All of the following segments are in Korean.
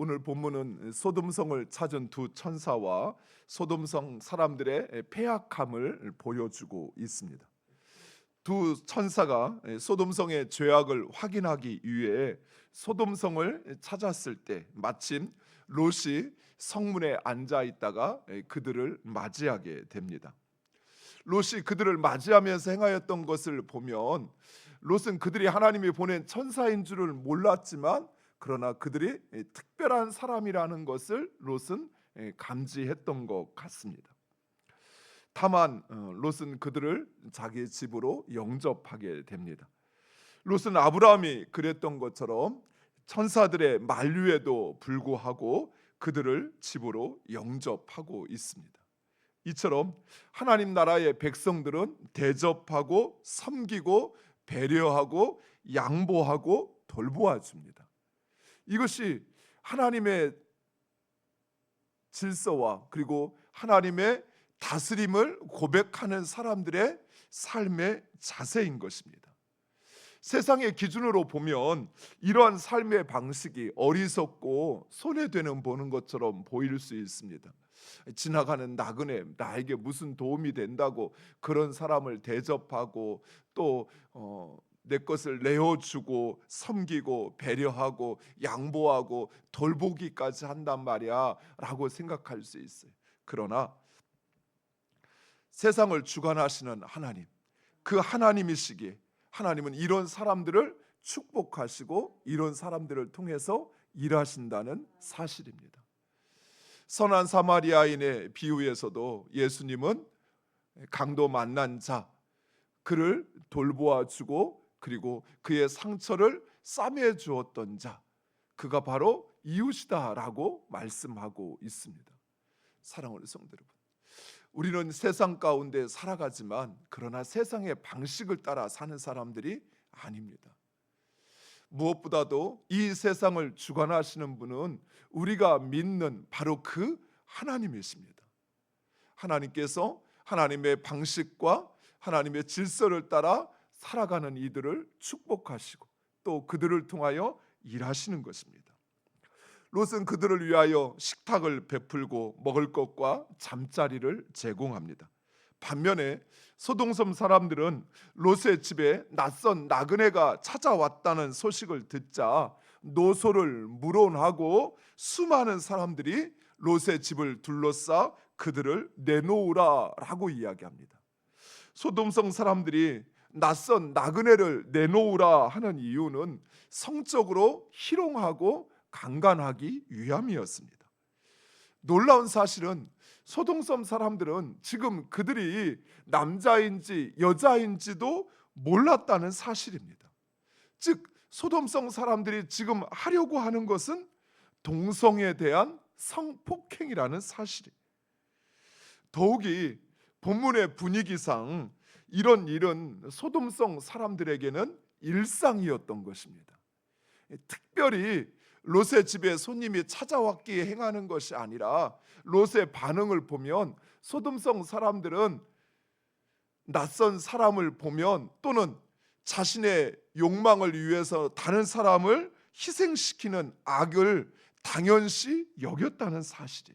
오늘 본문은 소돔성을 찾은 두 천사와 소돔성 사람들의 패악함을 보여주고 있습니다. 두 천사가 소돔성의 죄악을 확인하기 위해 소돔성을 찾았을 때 마침 롯이 성문에 앉아 있다가 그들을 맞이하게 됩니다. 롯이 그들을 맞이하면서 행하였던 것을 보면 롯은 그들이 하나님이 보낸 천사인 줄을 몰랐지만 그러나 그들이 특별한 사람이라는 것을 롯은 감지했던 것 같습니다. 다만 어, 롯은 그들을 자기 집으로 영접하게 됩니다. 롯은 아브라함이 그랬던 것처럼 천사들의 만류에도 불구하고 그들을 집으로 영접하고 있습니다. 이처럼 하나님 나라의 백성들은 대접하고 섬기고 배려하고 양보하고 돌보아 줍니다. 이것이 하나님의 질서와 그리고 하나님의 다스림을 고백하는 사람들의 삶의 자세인 것입니다. 세상의 기준으로 보면 이러한 삶의 방식이 어리석고 손해되는 보는 것처럼 보일 수 있습니다. 지나가는 나그네 나에게 무슨 도움이 된다고 그런 사람을 대접하고 또 어, 내 것을 내어주고 섬기고 배려하고 양보하고 돌보기까지 한단 말이야 라고 생각할 수 있어요. 그러나 세상을 주관하시는 하나님, 그 하나님이시기에 하나님은 이런 사람들을 축복하시고 이런 사람들을 통해서 일하신다는 사실입니다. 선한 사마리아인의 비유에서도 예수님은 강도 만난 자 그를 돌보아 주고 그리고 그의 상처를 싸매 주었던 자 그가 바로 이웃이다라고 말씀하고 있습니다. 사랑하는 성도 여러분. 우리는 세상 가운데 살아가지만 그러나 세상의 방식을 따라 사는 사람들이 아닙니다. 무엇보다도 이 세상을 주관하시는 분은 우리가 믿는 바로 그 하나님이십니다. 하나님께서 하나님의 방식과 하나님의 질서를 따라 살아가는 이들을 축복하시고 또 그들을 통하여 일하시는 것입니다. 롯은 그들을 위하여 식탁을 베풀고 먹을 것과 잠자리를 제공합니다. 반면에 소동섬 사람들은 롯의 집에 낯선 나그네가 찾아왔다는 소식을 듣자 노소를 물어하고 수많은 사람들이 롯의 집을 둘러싸 그들을 내놓으라라고 이야기합니다. 소돔성 사람들이 낯선 나그네를 내놓으라 하는 이유는 성적으로 희롱하고 강간하기 위함이었습니다. 놀라운 사실은 소동섬 사람들은 지금 그들이 남자인지 여자인지도 몰랐다는 사실입니다. 즉 소돔성 사람들이 지금 하려고 하는 것은 동성에 대한 성폭행이라는 사실이. 더욱이 본문의 분위기상 이런 일은 소돔성 사람들에게는 일상이었던 것입니다. 특별히 롯의 집에 손님이 찾아왔기에 행하는 것이 아니라 롯의 반응을 보면 소돔성 사람들은 낯선 사람을 보면 또는 자신의 욕망을 위해서 다른 사람을 희생시키는 악을 당연시 여겼다는 사실이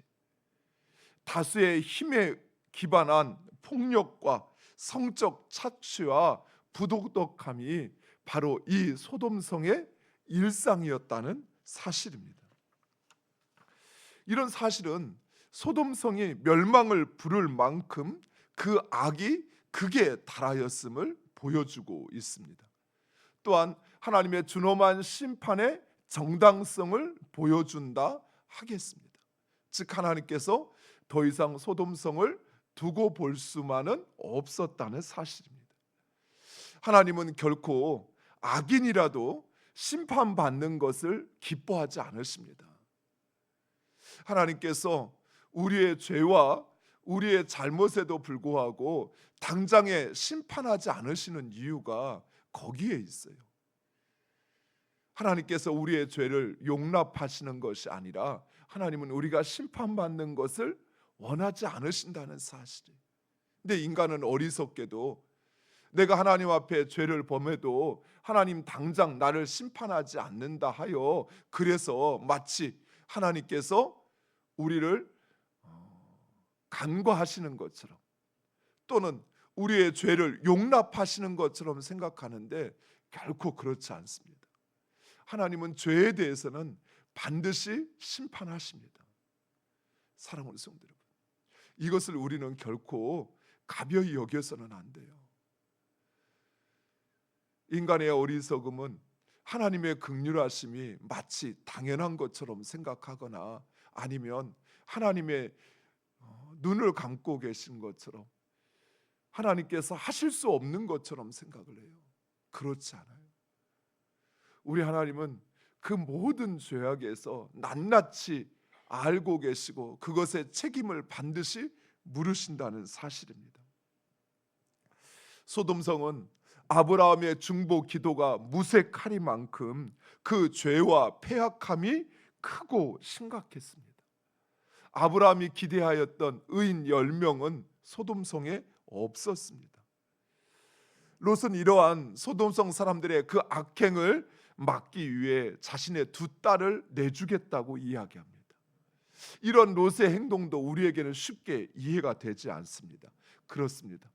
다수의 힘에 기반한 폭력과 성적 착취와 부도덕함이 바로 이 소돔성의 일상이었다는 사실입니다. 이런 사실은 소돔성이 멸망을 부를 만큼 그 악이 극에 달하였음을 보여주고 있습니다. 또한 하나님의 준엄한 심판의 정당성을 보여준다 하겠습니다. 즉 하나님께서 더 이상 소돔성을 두고 볼 수만은 없었다는 사실입니다. 하나님은 결코 악인이라도 심판받는 것을 기뻐하지 않으십니다. 하나님께서 우리의 죄와 우리의 잘못에도 불구하고 당장에 심판하지 않으시는 이유가 거기에 있어요. 하나님께서 우리의 죄를 용납하시는 것이 아니라 하나님은 우리가 심판받는 것을 원하지 않으신다는 사실이. 근데 인간은 어리석게도 내가 하나님 앞에 죄를 범해도 하나님 당장 나를 심판하지 않는다 하여 그래서 마치 하나님께서 우리를 어, 간과하시는 것처럼 또는 우리의 죄를 용납하시는 것처럼 생각하는데 결코 그렇지 않습니다. 하나님은 죄에 대해서는 반드시 심판하십니다. 사랑하는 성도 여러분, 이것을 우리는 결코 가벼이 여겨서는 안 돼요. 인간의 어리석음은 하나님의 극률하심이 마치 당연한 것처럼 생각하거나 아니면 하나님의 어, 눈을 감고 계신 것처럼 하나님께서 하실 수 없는 것처럼 생각을 해요. 그렇지 않아요. 우리 하나님은 그 모든 죄악에서 낱낱이 알고 계시고 그것의 책임을 반드시 물으신다는 사실입니다. 소돔성은 아브라함의 중보 기도가 무색하리만큼 그 죄와 패악함이 크고 심각했습니다. 아브라함이 기대하였던 의인 10명은 소돔성에 없었습니다. 롯은 이러한 소돔성 사람들의 그 악행을 막기 위해 자신의 두 딸을 내주겠다고 이야기합니다. 이런 롯의 행동도 우리에게는 쉽게 이해가 되지 않습니다. 그렇습니다.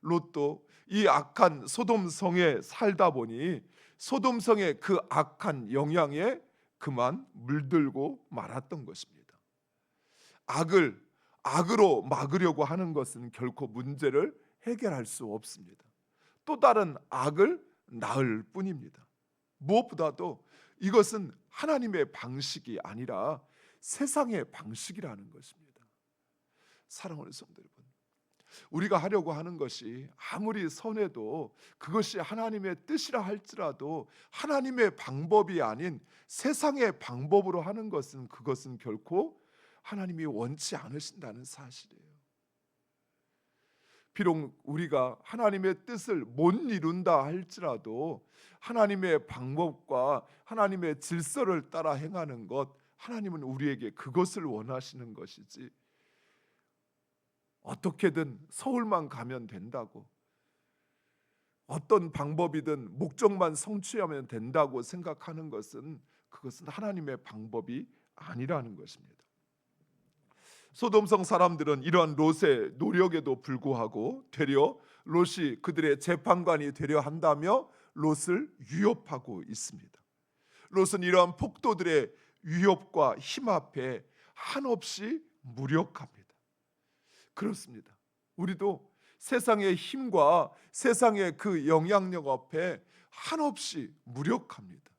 롯도 이 악한 소돔 성에 살다 보니 소돔 성의 그 악한 영향에 그만 물들고 말았던 것입니다. 악을 악으로 막으려고 하는 것은 결코 문제를 해결할 수 없습니다. 또 다른 악을 낳을 뿐입니다. 무엇보다도 이것은 하나님의 방식이 아니라 세상의 방식이라는 것입니다. 사랑하는 성도 여러분, 우리가 하려고 하는 것이 아무리 선해도 그것이 하나님의 뜻이라 할지라도 하나님의 방법이 아닌 세상의 방법으로 하는 것은 그것은 결코 하나님이 원치 않으신다는 사실이에요. 비록 우리가 하나님의 뜻을 못 이룬다 할지라도 하나님의 방법과 하나님의 질서를 따라 행하는 것 하나님은 우리에게 그것을 원하시는 것이지 어떻게든 서울만 가면 된다고 어떤 방법이든 목적만 성취하면 된다고 생각하는 것은 그것은 하나님의 방법이 아니라는 것입니다. 소돔성 사람들은 이러한 롯의 노력에도 불구하고 되려 롯이 그들의 재판관이 되려 한다며 롯을 위협하고 있습니다. 롯은 이러한 폭도들의 위협과 힘 앞에 한없이 무력합니다. 그렇습니다. 우리도 세상의 힘과 세상의 그 영향력 앞에 한없이 무력합니다.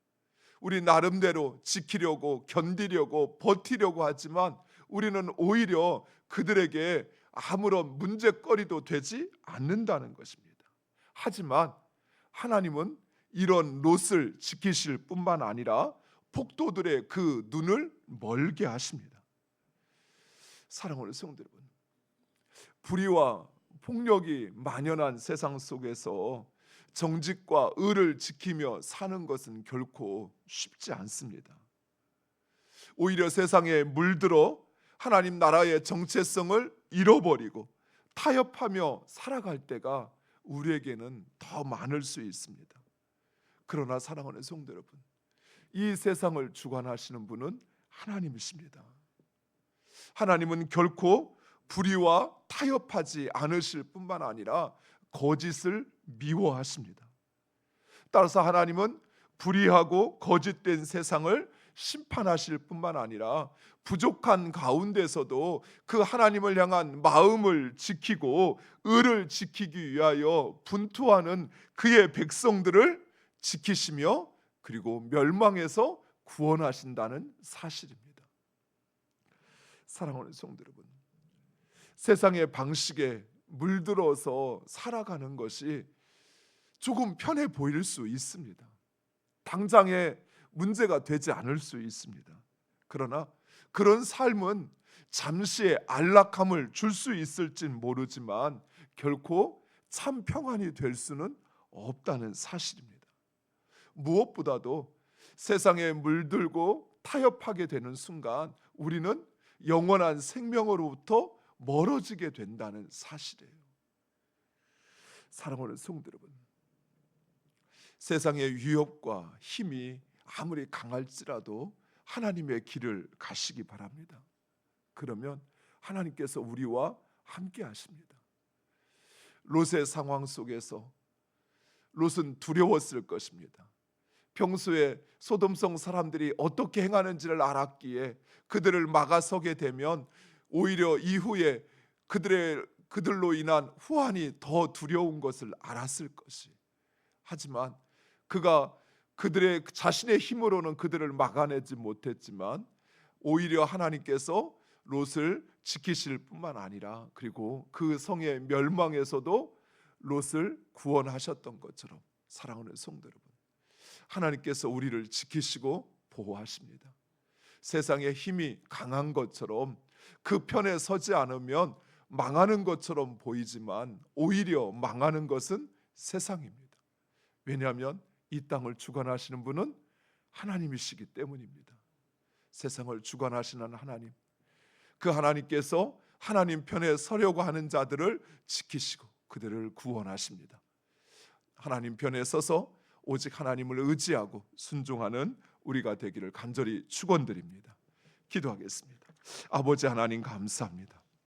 우리 나름대로 지키려고 견디려고 버티려고 하지만 우리는 오히려 그들에게 아무런 문제거리도 되지 않는다는 것입니다. 하지만 하나님은 이런 롯을 지키실 뿐만 아니라 폭도들의 그 눈을 멀게 하십니다. 사랑하는 성도 여러분, 불의와 폭력이 만연한 세상 속에서 정직과 의를 지키며 사는 것은 결코 쉽지 않습니다. 오히려 세상에 물들어 하나님 나라의 정체성을 잃어버리고 타협하며 살아갈 때가 우리에게는 더 많을 수 있습니다. 그러나 사랑하는 성도 여러분, 이 세상을 주관하시는 분은 하나님이십니다. 하나님은 결코 불의와 타협하지 않으실 뿐만 아니라 거짓을 미워하십니다. 따라서 하나님은 불의하고 거짓된 세상을 심판하실 뿐만 아니라 부족한 가운데서도 그 하나님을 향한 마음을 지키고 의를 지키기 위하여 분투하는 그의 백성들을 지키시며 그리고 멸망에서 구원하신다는 사실입니다. 사랑하는 성도 여러분, 세상의 방식에 물들어서 살아가는 것이 조금 편해 보일 수 있습니다. 당장에 문제가 되지 않을 수 있습니다. 그러나 그런 삶은 잠시의 안락함을 줄 수 있을진 모르지만 결코 참 평안이 될 수는 없다는 사실입니다. 무엇보다도 세상에 물들고 타협하게 되는 순간 우리는 영원한 생명으로부터 멀어지게 된다는 사실이에요. 사랑하는 성도 여러분, 세상의 위협과 힘이 아무리 강할지라도 하나님의 길을 가시기 바랍니다. 그러면 하나님께서 우리와 함께 하십니다. 롯의 상황 속에서 롯은 두려웠을 것입니다. 평소에 소돔성 사람들이 어떻게 행하는지를 알았기에 그들을 막아서게 되면 오히려 이후에 그들의 그들로 인한 후환이 더 두려운 것을 알았을 것이. 하지만 그가 그들의 자신의 힘으로는 그들을 막아내지 못했지만 오히려 하나님께서 롯을 지키실 뿐만 아니라 그리고 그 성의 멸망에서도 롯을 구원하셨던 것처럼 사랑하는 성도 여러분 하나님께서 우리를 지키시고 보호하십니다. 세상의 힘이 강한 것처럼 그 편에 서지 않으면 망하는 것처럼 보이지만 오히려 망하는 것은 세상입니다. 왜냐하면 이 땅을 주관하시는 분은 하나님이시기 때문입니다. 세상을 주관하시는 하나님. 그 하나님께서 하나님 편에 서려고 하는 자들을 지키시고 그들을 구원하십니다. 하나님 편에 서서 오직 하나님을 의지하고 순종하는 우리가 되기를 간절히 축원드립니다. 기도하겠습니다. 아버지 하나님 감사합니다.